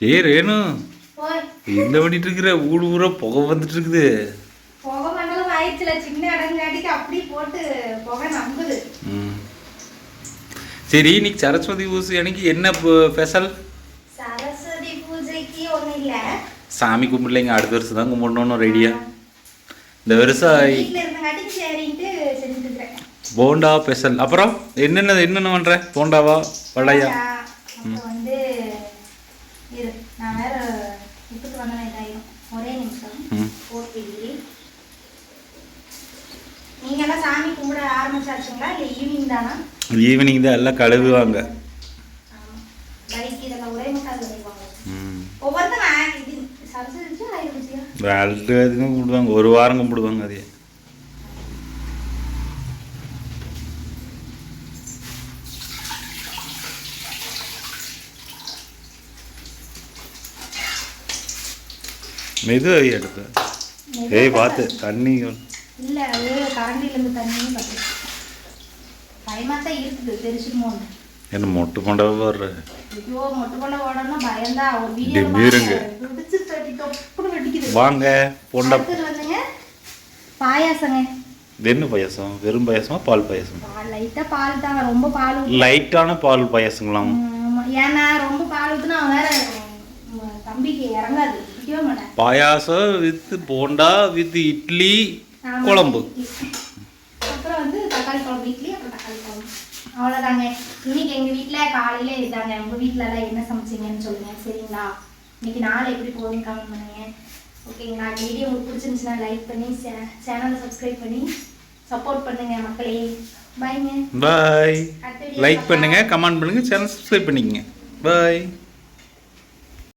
ஏ ரேணு. என்ன பண்ணிட்டு இருக்கிற ஊடு ஊரா புகை வந்துட்டு இருக்குது புகை மண்டலம் ஆயிடுச்சுல சின்ன இடங்காட்டிக்கு அப்படி போட்டு புகை நம்புது. ம். சரி இன்னைக்கு சரஸ்வதி பூஜை அன்னைக்கு என்ன ஸ்பெஷல் சரஸ்வதி பூஜைக்கு ஒண்ணும் இல்ல. சாமி கும்பிடலைங்க அடுத்த வருஷம் தான் கும்பிடணும் ரெடியா இந்த வருஷம் போண்டா ஸ்பெஷல் அப்புறம் என்னென்ன என்னென்ன பண்ற? போண்டாவா வடையா? வந்து இரு நான் வேற விட்டுட்டு வந்தேன் இதாயிரும் ஒரே நிமிஷம். ம். ஓகே நீங்க எல்லாம் சாமி கும்பிட ஆரம்பிச்சாச்சுங்களா? இல்ல ஈவினிங் தானா? ஈவினிங் தான் எல்லாம் கழுவுவாங்க. ஆயிடுச்சியா இதுக்கும் கும்பிடுவாங்க ஒரு வாரம் கும்பிடுவாங்க அதே மெது எடுத்து ஏய் பார்த்து தண்ணி இல்ல அது கரண்டில இருந்து தண்ணியும் பத்து பயமா தான் இருக்குது தெரிச்சுமோன்னு என்ன மொட்டு கொண்டவே வர்ற ஐயோ மொட்டை கொண்ட ஓடணும்னா பயந்தா ஒரு. வீடியோ பிடிச்சு தட்டி தொப்புன்னு வெடிக்குது வாங்க போண்டா வந்துங்க பாயாசங்க. என்ன பாயாசம்? வெறும் பாயாசமா பால் பாயாசம்? லைட்டா பால் தாங்க ரொம்ப பால் லைட்டான பால் பாயாசங்களாம். ஏன்னா ரொம்ப பால் ஊத்துனா அவன் வேற பாயாசம் வித் போண்டா வித் இட்லி குழம்பு. அப்புறம் வந்து தக்காளி குழம்பு இட்லி அப்புறம் தக்காளி குழம்பு. அவ்வளோதாங்க இன்னைக்கு எங்கள் வீட்டில் காலையில் இதாங்க உங்கள் வீட்டில் எல்லாம் என்ன சமைச்சீங்கன்னு சொல்லுங்க. சரிங்களா? இன்னைக்கு நாள் எப்படி போகுதுன்னு கமெண்ட் பண்ணுங்க. ஓகேங்களா? இந்த வீடியோ உங்களுக்கு பிடிச்சிருந்துச்சுன்னா லைக் பண்ணி சேனலை சப்ஸ்கிரைப் பண்ணி சப்போர்ட் பண்ணுங்க மக்களே. பாய்ங்க பாய் லைக். பண்ணுங்க கமெண்ட் பண்ணுங்க சேனல் சப்ஸ்கிரைப் பண்ணிக்கங்க. பாய்